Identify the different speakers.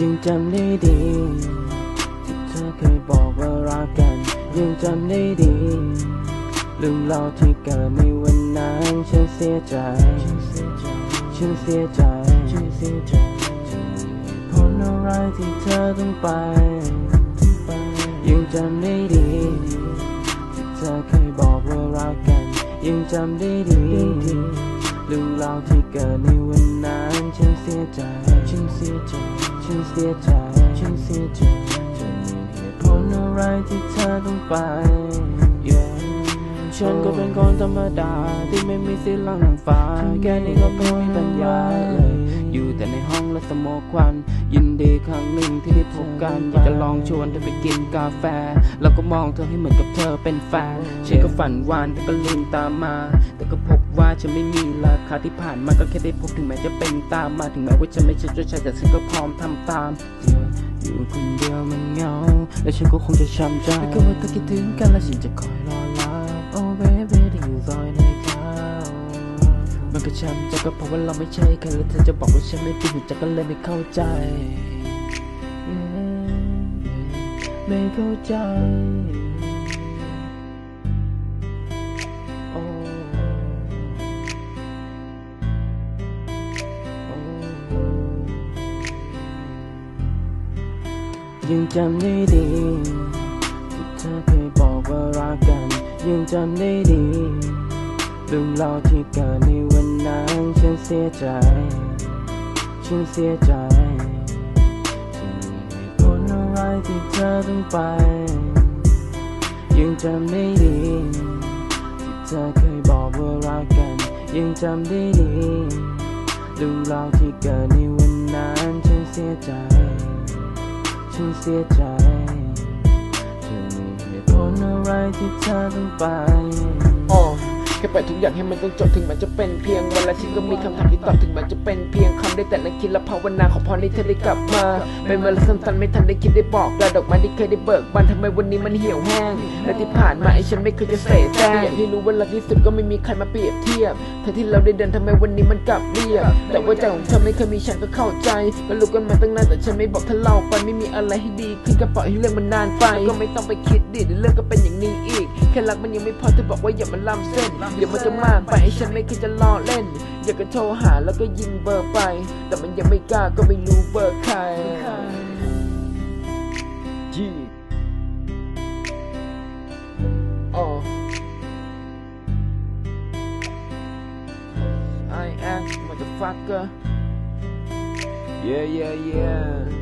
Speaker 1: ยังจำได้ดีที่เธอเคยบอกว่ารักกัน ยังจำได้ดี ลืมเราที่เกิดในวันนั้นฉันเสียใจ ฉันเสียใจฉันเสียใจเพราะอะไรที่เธอต้องไป ยังจำได้ดีที่เธอเคยบอกว่ารักกัน ยังจำได้ดี เรื่องราวที่เกิดในวันนั้นฉันเสียใจ ฉันเสียใจ ฉันเสียใจ ฉันเสียใจจะมีเหตุผลอะไรที่เธอต้องไป yeah ฉันก็เป็นคนธรรมดาที่ไม่มีสิทธิ์หลังหลังฟ้า แค่นี้ก็ไม่มีปัญญาเลย อยู่แต่ในห้องและสโมกควัน ยินดีครั้งหนึ่งที่ได้พบกัน อยากจะลองชวนเธอไปกินกาแฟ แล้วก็มองเธอให้เหมือนกับเธอเป็นแฟนฉันก็ฝันหวานแต่ก็ลืมตามมา แต่ก็พบว่าฉันไม่มีราคาที่ผ่านมาก็แค่ได้พบถึงแม้จะเป็นตามมาถึงแม้ว่าฉันไม่ใช่เจ้าชายแต่ฉันก็พร้อมทำตามอยู่คนเดียวมันเหงาและฉันก็คงจะช้ำใจแต่ก็ว่าเธอคิดถึงกันและฉันจะคอย ก็ช้ำใจก็เพราะว่าเราไม่ใช่กันแล้วเธอจะบอกว่าฉันไม่ดีหัวใจก็เลยไม่เข้าใจ Yeah, ไม่เข้าใจโอ้โอ้ยังจำได้ดีที่เธอเคยบอกว่ารักกัน ยังจำได้ดี เรื่องราวที่เกิดในวันนั้นฉันเสียใจ ฉันเสียใจจะมีเหตุผลอะไรที่เธอต้องไป ยังจำได้ดี ที่เธอเคยบอกว่ารักกัน ยังจำได้ดีเรื่องราวที่เกิดในวันนั้นฉันเสียใจ ฉันเสียใจจะมีเหตุผลอะไรที่เธอต้องไป
Speaker 2: แค่ปล่อยทุกอย่างให้มันต้องจบถึงมันจะเป็นเพียงวันละที่ก็มีคำถามที่ตอบถึงมันจะเป็นเพียงคำได้แต่ละคิดและภาวนาขอพรให้เธอได้กลับมา เป็นเวลาสั้นๆไม่ทันได้คิดได้บอกลาดอกไม้ที่เคยได้เบิกบานทำไมวันนี้มันเหี่ยวแห้งและที่ผ่านมาไอ้ฉันไม่เคยจะเสแสร้งอย่างที่รู้ว่ารักที่สุดก็ไม่มีใครมาเปรียบเทียบทั้งที่เราได้เดินทำไมวันนี้มันกลับเรียบแต่ว่าใจของเธอไม่เคยมีฉันก็เข้าใจมันรู้กันมาตั้งนานแต่ฉันไม่บอกเธอเล่าไปไม่มีอะไรให้ดีขึ้นก็ปล่อยให้เรื่องมันนานไปก็ไม่ต้องไปคิดดิเรื่องก็เป็นอย่างนี้อีกแค่รักมันยังไม่พอเธอบอกว่าอย่ามันล้ำเส้นเดี๋ยวมันจะมากไปให้ฉันไม่เคยจะล้อเล่น อยากจะโทรหาแล้วก็ยิงเบอร์ไป แต่มันยังไม่กล้าก็ไม่รู้เบอร์ใครจีอ๋อ I am motherfucker Yeah yeah yeah